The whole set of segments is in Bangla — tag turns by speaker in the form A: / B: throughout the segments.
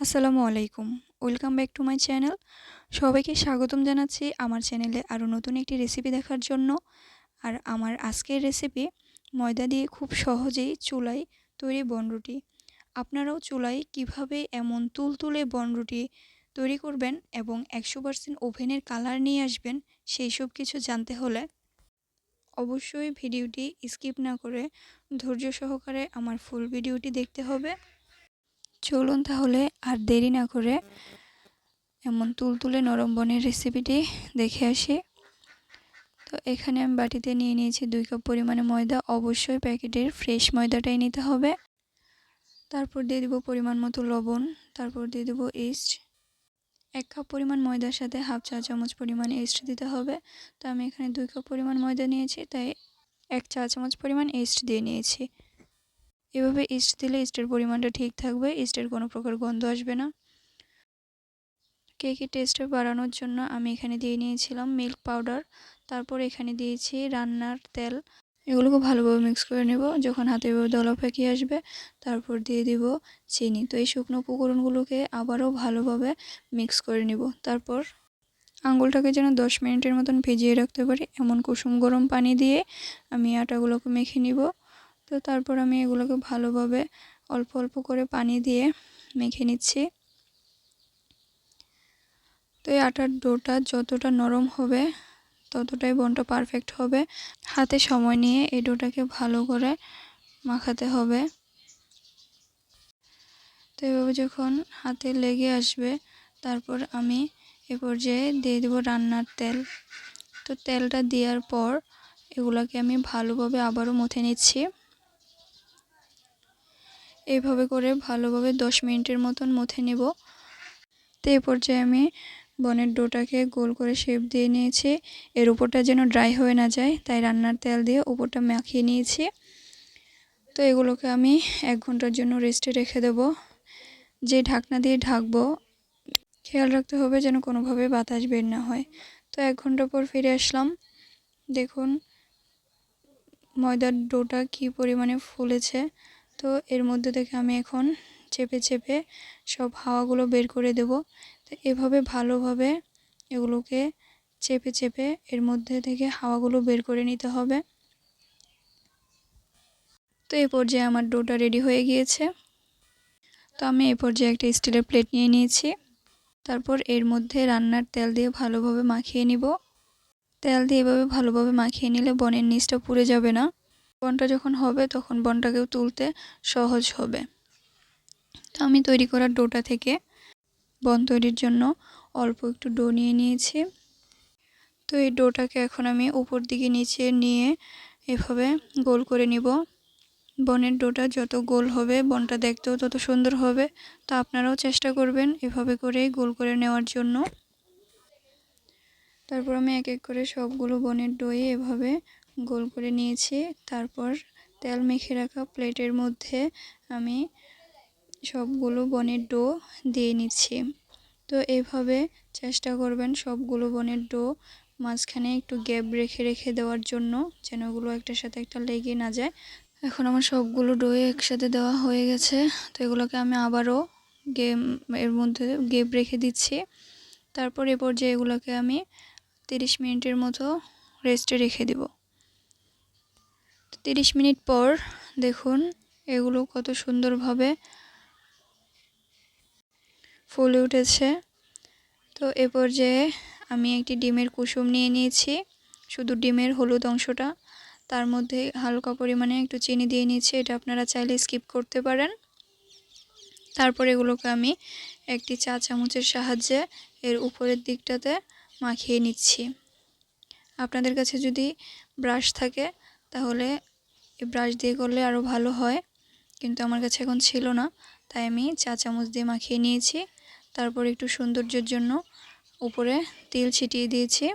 A: আসসালামু আলাইকুম। Welcome back to my channel. সবাইকে স্বাগতম জানাচ্ছি আমার চ্যানেলে আরও নতুন একটি রেসিপি দেখার জন্য। আর আমার আজকের রেসিপি ময়দা দিয়ে খুব সহজেই চুলায় তৈরি বনরুটি আপনারাও চুলায় কীভাবে এমন তুলতুলে বনরুটি তৈরি করবেন এবং একশো পার্সেন্ট ওভেনের কালার নিয়ে আসবেন সেই সব কিছু জানতে হলে অবশ্যই ভিডিওটি স্কিপ না করে ধৈর্য সহকারে আমার ফুল ভিডিওটি দেখতে হবে। চলুন তাহলে আর দেরি না করে এমন তুলতুলে নরম বনের রেসিপিটি দেখে আসি। তো এখানে আমি বাটিতে নিয়ে নিয়েছি দুই কাপ পরিমাণে ময়দা। অবশ্যই প্যাকেটের ফ্রেশ ময়দাটাই নিতে হবে। তারপর দিয়ে দেবো পরিমাণ মতো লবণ, তারপর দিয়ে দেবো ইস্ট এক কাপ পরিমাণ ময়দার সাথে হাফ চা চামচ পরিমাণ ইস্ট দিতে হবে। তো আমি এখানে দুই কাপ পরিমাণ ময়দা নিয়েছি, তাই এক চা চামচ পরিমাণ ইস্ট দিয়ে নিয়েছি। এভাবে ইস্ট দিলে ইস্টের পরিমাণটা ঠিক থাকবে, ইস্টের কোনো প্রকার গন্ধ আসবে না। কেকের টেস্টটা বাড়ানোর জন্য আমি এখানে দিয়ে নিয়েছিলাম মিল্ক পাউডার, তারপর এখানে দিয়েছি রান্নার তেল। এগুলোকে ভালোভাবে মিক্স করে নেব, যখন হাতে দলা ফেঁকিয়ে আসবে, তারপর দিয়ে দিব চিনি। তো এই শুকনো উপকরণগুলোকে আবারও ভালোভাবে মিক্স করে নিব। তারপর আঙুলটাকে যেন দশ মিনিটের মতন ভিজিয়ে রাখতে পারি, এমন কুসুম গরম পানি দিয়ে আমি আটাগুলোকে মেখে নিব। তো তারপর আমি এগুলোকে ভালোভাবে অল্প অল্প করে পানি দিয়ে মেখে নিচ্ছি। তো এই আটার ডোটা যতটা নরম হবে, ততটাই বনটা পারফেক্ট হবে। হাতে সময় নিয়ে এই ডোটাকে ভালো করে মাখাতে হবে। তো এভাবে যখন হাতে লেগে আসবে, তারপর আমি এ পর্যায়ে দিয়ে দেবো রান্নার তেল। তো তেলটা দেওয়ার পর এগুলোকে আমি ভালোভাবে আবারও মথে নিচ্ছি। এইভাবে করে ভালোভাবে দশ মিনিটের মতন মথে নেব। তো এই পর্যায়ে আমি বনের ডোটাকে গোল করে শেপ দিয়ে নিয়েছি। এর উপরটা যেন ড্রাই হয়ে না যায়, তাই রান্নার তেল দিয়ে উপরটা মাখিয়ে নিয়েছি। তো এগুলোকে আমি এক ঘণ্টার জন্য রেস্টে রেখে দেব। যে ঢাকনা দিয়ে ঢাকবো, খেয়াল রাখতে হবে যেন কোনোভাবে বাতাস বের না হয়। তো এক ঘণ্টা পর ফিরে আসলাম। দেখুন, ময়দার ডোটা কি পরিমাণে ফুলেছে। তো এর মধ্যে থেকে আমি এখন চেপে চেপে সব হাওয়াগুলো বের করে দেব। তো এভাবে ভালোভাবে এগুলোকে চেপে চেপে এর মধ্যে থেকে হাওয়াগুলো বের করে নিতে হবে। তো এই পর্যায়ে আমার ডোটা রেডি হয়ে গিয়েছে। তো আমি এই পর্যায়ে একটা স্টিলের প্লেট নিয়ে নিয়েছি। তারপর এর মধ্যে রান্নার তেল দিয়ে ভালোভাবে মাখিয়ে নিব। তেল দিয়ে এভাবে ভালোভাবে মাখিয়ে নিলে বনের নিচটা পুড়ে যাবে না। বনটা যখন হবে, তখন বনটাকেও তুলতে সহজ হবে। তো আমি তৈরি করা ডোটা থেকে বন তৈরির জন্য অল্প একটু ডো নিয়ে নিয়েছি। তো এই ডোটাকে এখন আমি উপর দিকে নিচে নিয়ে এভাবে গোল করে নিব। বনের ডোটা যত গোল হবে, বনটা দেখতেও তত সুন্দর হবে। তো আপনারাও চেষ্টা করবেন এভাবে করে গোল করে নেওয়ার জন্য। তারপর আমি এক এক করে সবগুলো বনের ডোয়ে এভাবে গোল করে নিয়েছি। তারপর তেল মেখে রাখা প্লেটের মধ্যে আমি সবগুলো বনের ডো দিয়ে নিচ্ছি। তো এভাবে চেষ্টা করবেন সবগুলো বনের ডো মাঝখানে একটু গ্যাপ রেখে রেখে দেওয়ার জন্য যেন ওগুলো একটার সাথে একটা লেগে না যায়। এখন আমার সবগুলো ডোয়ে একসাথে দেওয়া হয়ে গেছে। তো এগুলোকে আমি আবারও গেম এর মধ্যে গেপ রেখে দিচ্ছি। তারপর এ পর্যায়ে এগুলোকে আমি তিরিশ মিনিটের মতো রেস্টে রেখে দেবো। তিরিশ মিনিট পর দেখুন এগুলো কত সুন্দরভাবে ফুলে উঠেছে। তো এ পর্যায়ে আমি একটি ডিমের কুসুম নিয়ে নিয়েছি। শুধু ডিমের হলুদ অংশটা, তার মধ্যে হালকা পরিমাণে একটু চিনি দিয়ে নিয়েছি, এটা আপনারা চাইলে স্কিপ করতে পারেন। তারপর এগুলোকে আমি একটি চা চামচের সাহায্যে এর উপরের দিকটাতে মাখিয়ে নিচ্ছি। আপনাদের কাছে যদি ব্রাশ থাকে, তাহলে এই ব্রাশ দিয়ে করলে আরও ভালো হয়। কিন্তু আমার কাছে এখন ছিল না, তাই আমি চা চামচ দিয়ে মাখিয়ে নিয়েছি। তারপর একটু সৌন্দর্যের জন্য উপরে তেল ছিটিয়ে দিয়েছি।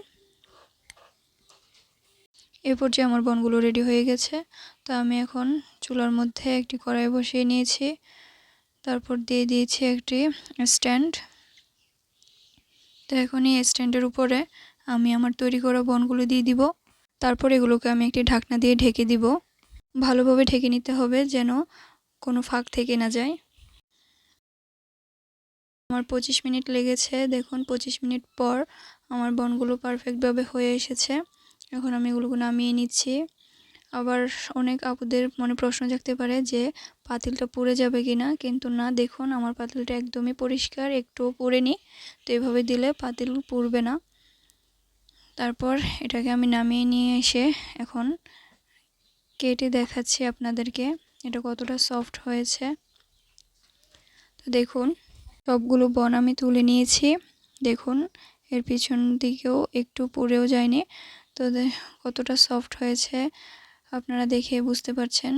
A: এরপর যে আমার বনগুলো রেডি হয়ে গেছে, তো আমি এখন চুলার মধ্যে একটি কড়াই বসিয়ে নিয়েছি। তারপর দিয়ে দিয়েছি একটি স্ট্যান্ড তো এখন এই স্ট্যান্ডের উপরে আমি আমার তৈরি করা বনগুলো দিয়ে দিব। তারপর এগুলোকে আমি একটি ঢাকনা দিয়ে ঢেকে দিব। ভালোভাবে ঢেকে নিতে হবে যেন কোনো ফাঁক থেকে না যায়। আমার পঁচিশ মিনিট লেগেছে। দেখুন, পঁচিশ মিনিট পর আমার বনগুলো পারফেক্টভাবে হয়ে এসেছে। এখন আমি এগুলোকে নামিয়ে নিচ্ছি। আবার অনেক আপুদের মনে প্রশ্ন থাকতে পারে যে, পাতিলটা পুড়ে যাবে কি না কিন্তু না, দেখুন, আমার পাতিলটা একদমই পরিষ্কার একটুও পুড়েনি। তো এভাবে দিলে পাতিল পুড়বে না। তারপর এটাকে আমি নামিয়ে নিয়ে এসে এখন কেটে দেখাচ্ছি আপনাদেরকে। এটা কতটা সফট হয়েছে। তো দেখুন, সবগুলো বন আমি তুলে নিয়েছি। দেখুন, এর পিছন দিকেও একটু পুড়েও যায়নি। তো কতটা সফট হয়েছে, আপনারা দেখে বুঝতে পারছেন।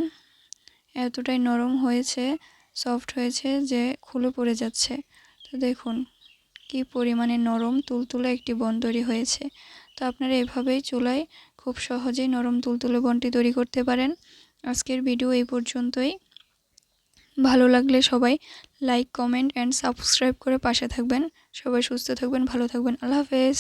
A: এতটাই নরম হয়েছে সফট হয়েছে যে খুলে পড়ে যাচ্ছে। তো দেখুন, কি পরিমাণে নরম, তুলতুলে একটি বন তৈরি হয়েছে। তো আপনারা এভাবেই চুলায় খুব সহজেই নরম তুলতুলে বনটি তৈরি করতে পারেন। আজকের ভিডিও এই পর্যন্তই। ভালো লাগলে সবাই লাইক কমেন্ট অ্যান্ড সাবস্ক্রাইব করে পাশে থাকবেন। সবাই সুস্থ থাকবেন, ভালো থাকবেন। আল্লাহ হাফেজ।